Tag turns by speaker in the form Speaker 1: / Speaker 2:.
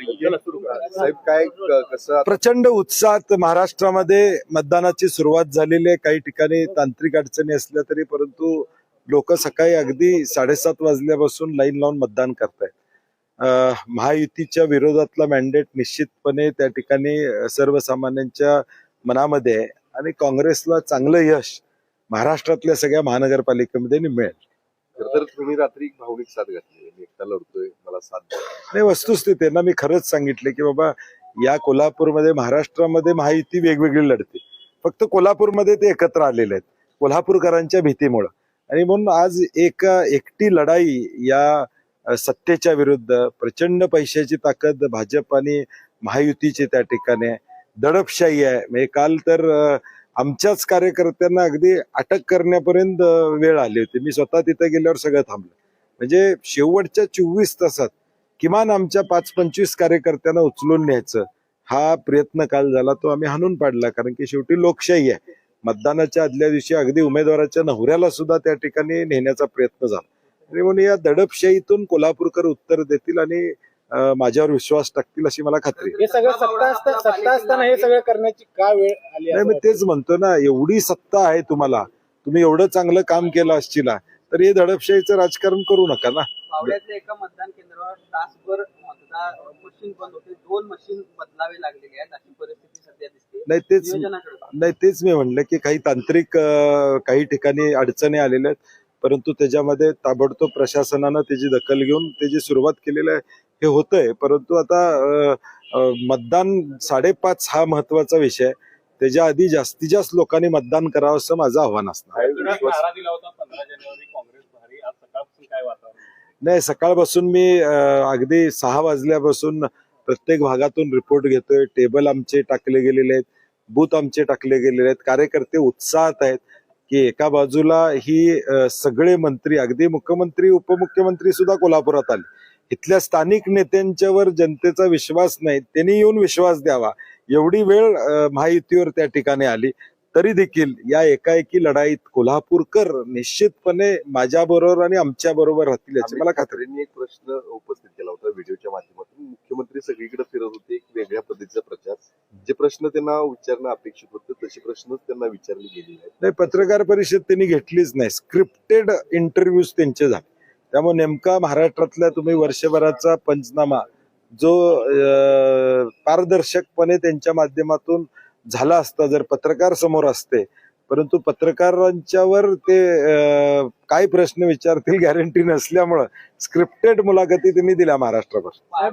Speaker 1: साहेब काय कसं
Speaker 2: प्रचंड उत्साहात महाराष्ट्रामध्ये मतदानाची सुरुवात झालेली आहे. काही ठिकाणी तांत्रिक अडचणी असल्या तरी परंतु लोक सकाळी अगदी साडेसात वाजल्यापासून लाईन लावून मतदान करतायत. अं, महायुतीच्या विरोधातला मॅन्डेट निश्चितपणे त्या ठिकाणी सर्वसामान्यांच्या मनामध्ये आहे. आणि काँग्रेसला चांगलं यश महाराष्ट्रातल्या सगळ्या महानगरपालिकेमध्ये मिळेल.
Speaker 1: तर तुम्ही रात्री भावनिक साथ घातली मी एकटा लढतोय मला साथ
Speaker 2: नाही वस्तुस्थिती त्यांना मी खरंच सांगितले की बाबा या कोल्हापूरमध्ये महाराष्ट्रामध्ये माहिती वेगवेगळी लढते. फक्त कोल्हापूरमध्ये ते एकत्र आलेले आहेत कोल्हापूरकरांच्या भीतीमुळं. आणि म्हणून आज एक एकटी लढाई या सत्तेच्या विरुद्ध प्रचंड पैशाची ताकद भाजप आणि महायुतीची त्या ठिकाणी आहे. दडपशाही आहे. म्हणजे काल तर आमच्याच कार्यकर्त्यांना अगदी अटक करण्यापर्यंत वेळ आली होती. मी स्वतः तिथे गेल्यावर सगळं थांबलं. म्हणजे शेवटच्या चोवीस तासात किमान आमच्या पाच पंचवीस कार्यकर्त्यांना उचलून न्यायचं हा प्रयत्न काल झाला तो आम्ही हाणून पाडला. कारण की शेवटी लोकशाही आहे. मतदानाच्या आदल्या दिवशी अगदी उमेदवाराच्या नवऱ्याला सुद्धा त्या ठिकाणी नेण्याचा प्रयत्न झाला. आणि म्हणून या दडपशाहीतून कोल्हापूरकर उत्तर देतील आणि माझ्यावर विश्वास टाकतील अशी मला खात्री.
Speaker 3: हे सगळं सत्ता असता सत्ता असताना हे सगळं करण्याची का वेळ आली
Speaker 2: नाही मी तेच म्हणतो ना एवढी सत्ता आहे तुम्हाला तुम्ही एवढं चांगलं काम केलं असशीला तर हे दडपशाहीचं राजकारण करू नका ना
Speaker 4: पावड्यातल्या एका मतदान केंद्रावर तासभर मतदान मशीन बंद होते दोन मशीन बदलावे लागलेले आहेत अशी परिस्थिती सध्या दिसते
Speaker 2: नाही तेच. नाही तेच मी म्हणलं की काही तांत्रिक काही ठिकाणी अडचणी आलेल्या आहेत परंतु त्याच्यामध्ये ताबडतोब प्रशासनानं त्याची दखल घेऊन त्याची सुरुवात केलेली आहे हे होतंय. परंतु आता मतदान साडेपाच हा महत्त्वाचा विषय. आहे त्याच्या आधी जास्तीत जास्त लोकांनी मतदान करावं असं माझं आव्हान असणार. नाही सकाळपासून मी अगदी सहा वाजल्यापासून प्रत्येक भागातून रिपोर्ट घेतोय. टेबल आमचे टाकले गेलेले आहेत. बूथ आमचे टाकले गेलेले आहेत. कार्यकर्ते उत्साहात आहेत की एका बाजूला ही सगळे मंत्री अगदी मुख्यमंत्री उपमुख्यमंत्री सुद्धा कोल्हापुरात आले. इथल्या स्थानिक नेत्यांच्यावर जनतेचा विश्वास नाही त्यांनी येऊन विश्वास द्यावा. एवढी वेळ महायुतीवर त्या ठिकाणी आली तरी देखील या एकाएकी लढाईत कोल्हापूरकर निश्चितपणे माझ्या बरोबर आणि आमच्या बरोबर राहतील याची मला खात्री. आहे.
Speaker 1: ठाकरेंनी एक प्रश्न उपस्थित केला होता व्हिडिओच्या माध्यमातून. मुख्यमंत्री सगळीकडे फिरत होते एक वेगळ्या पद्धतीचा प्रचार. जे प्रश्न त्यांना विचारणं अपेक्षित होते तसे प्रश्नच त्यांना विचारले आहेत.
Speaker 2: नाही पत्रकार परिषद त्यांनी घेतलीच नाही. स्क्रिप्टेड इंटरव्ह्यूज त्यांचे झाले. त्यामुळे नेमका महाराष्ट्रातल्या तुम्ही वर्षभराचा पंचनामा जो पारदर्शकपणे त्यांच्या माध्यमातून झाला असता जर पत्रकार समोर असते परंतु पत्रकारांच्यावर ते काय प्रश्न विचारतील गॅरंटी नसल्यामुळं स्क्रिप्टेड मुलाखती त्यांनी दिल्या महाराष्ट्रावर